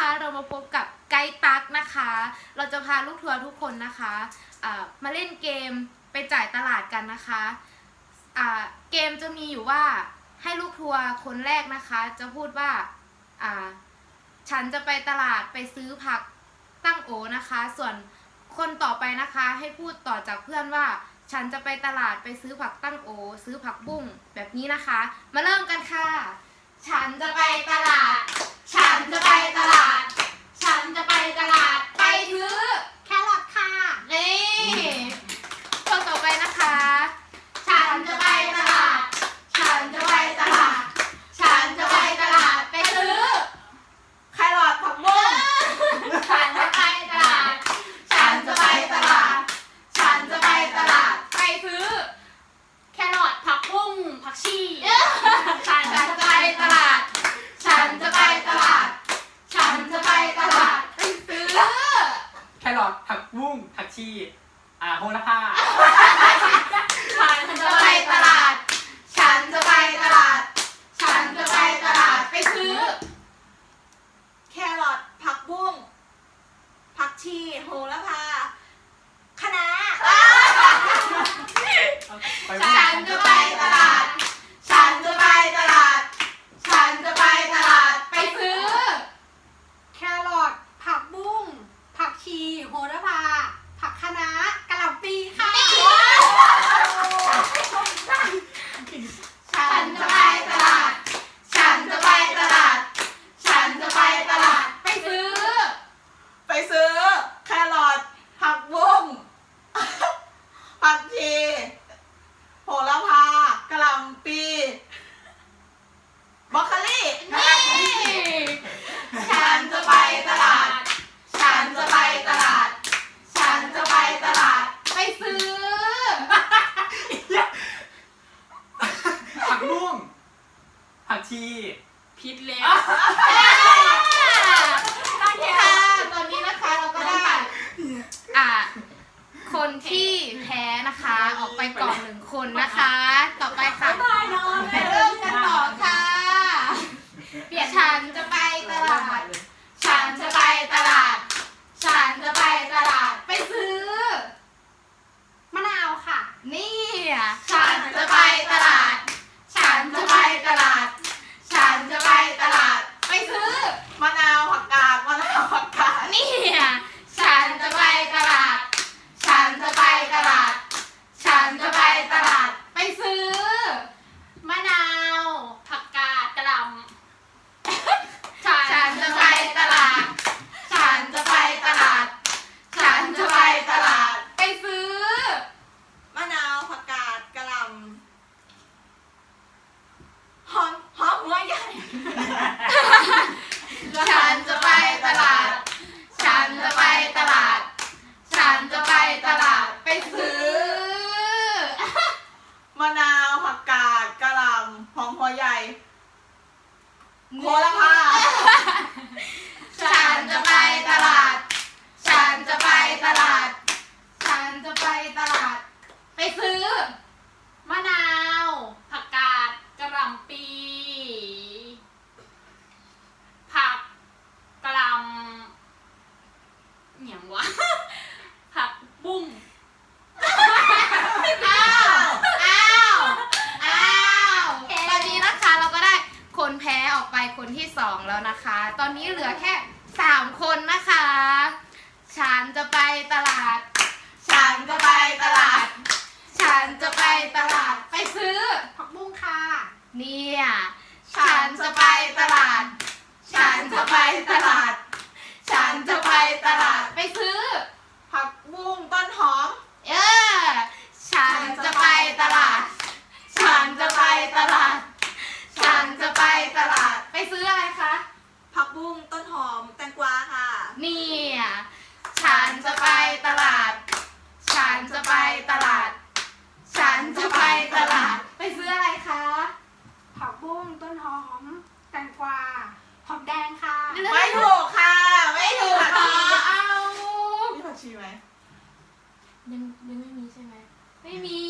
คะเรามาพบกับไกด์ตักนะคะ เราจะพาลูกทัวร์ทุกคนนะคะอ่ามาเล่นเกมไปจ่ายตลาดกันนะคะอ่าเกมจะมีอยู่ว่าให้ลูกทัวร์คนแรกนะคะ จะพูดว่าอ่าฉันจะไปตลาดไปซื้อผักตั้งโอนะคะ ส่วนคนต่อไปนะคะ ให้พูดต่อจากเพื่อนว่า ฉันจะไปตลาดไปซื้อผักตั้งโอ ซื้อผักบุ้งแบบนี้นะคะ มาเริ่มกันค่ะ ฉันจะไปตลาด ฉันจะไปตลาด ฉันจะไปตลาด ไปซื้อ แครอทค่ะ นี่คนต่อไปนะคะ ฉันจะไปตลาด ฉันจะไปตลาด ฉันจะไปตลาด ไปซื้อ แครอทผักบุ้ง ฉันจะไปตลาด ฉันจะไปตลาด ฉันจะไปตลาด ไปซื้อ แครอทผักบุ้งผักชี ฉันจะไปตลาด ฉันจะไปตลาด ฉันจะไปตลาด ไปซื้อ แครอทผักบุ้ งผักชีอ่าโหระพาฉันจะไปตลาด ฉันจะไปตลาด ฉันจะไปตลาดไปซื้อ แครอทผักบุ้งผักชีโหระพาคะน้าไปฉันจะไปตลาด ฉันจะไปตลาด ฉันจะไปตลาดไปซื้อ แครอทผักบุ้งผักชีโหระพา ผักคะน้ากะหล่ำปีค่ะ ฉันจะไปตลาด ฉันจะไปตลาด ฉันจะไปตลาด ไปซื้อ ไปซื้อ แครอทผักบุ้ง ผักชี โหระพากะหล่ำปีบรอกโคลี่นี่ฉันจะไปตลาด ฉันจะไปตลาด ฉันจะไปตลาด ไปซื้อ ผักบุ้งผักชี พิษแล้ว ค่ะตอนนี้นะคะเราก็ได้ อ่า คนที่แพ้นะคะ ออกไปก่อนหนึ่งคนนะคะ ต่อไปค่ะ ไปเริ่มกันต่อค่ะเปลี่ยนฉันจะไปตลาด ฉันจะไปตลาด ฉันจะไปตลาด ไปซื้อ มะนาวค่ะ นี่อะฉันจะไปตลาด ฉันจะไปตลาด ฉันจะไปตลาด ไปซื้อ มะนาวผักกาดมะนาวผักกาด นี่อะฉันจะไปตลาด ฉันจะไปตลาด ฉันจะไปตลาด ไปซื้อ มะนาว ผักกาดกะหล่ำ ฉันจะไปตลาด ฉันจะไปตลาด ฉันจะไปตลาด ไปซื้อ มะนาวผักกาดกะหล่ำหอมหอมหัวใหญ่ ฉันจะไปตลาด ฉันจะไปตลาด ฉันจะไปตลาด ไปซื้อ มะนาวผักกาดกะหล่ำหอมหัว ใหญ่โหระพาฉันจะไปตลาด ฉันจะไปตลาด ฉันจะไปตลาด ไปซื้อ มะนาว ผักกาดกะหล่ำปี ผักกะหล่ำเหนียงวะ ผักบุ้ง อ้าว อ้าว อ้าวตอนนี้นะคะเราก็ได้คนแพ้ออกไปคน ที่สองแล้วนะคะ ตอนนี้เหลือแค่สามคนนะคะ ฉันจะไปตลาด ฉันจะไปตลาด ฉันจะไปตลาดไปซื้อผักบุ้งค่ะ เนี่ย ฉันจะไปตลาด งต้นหอม แตงกวา หอมแดงค่ะ ไม่ถูกค่ะ ไม่ถูกค่ะเอามีผักชีไหมยังยังไม่มีใช่ไหมไม่มี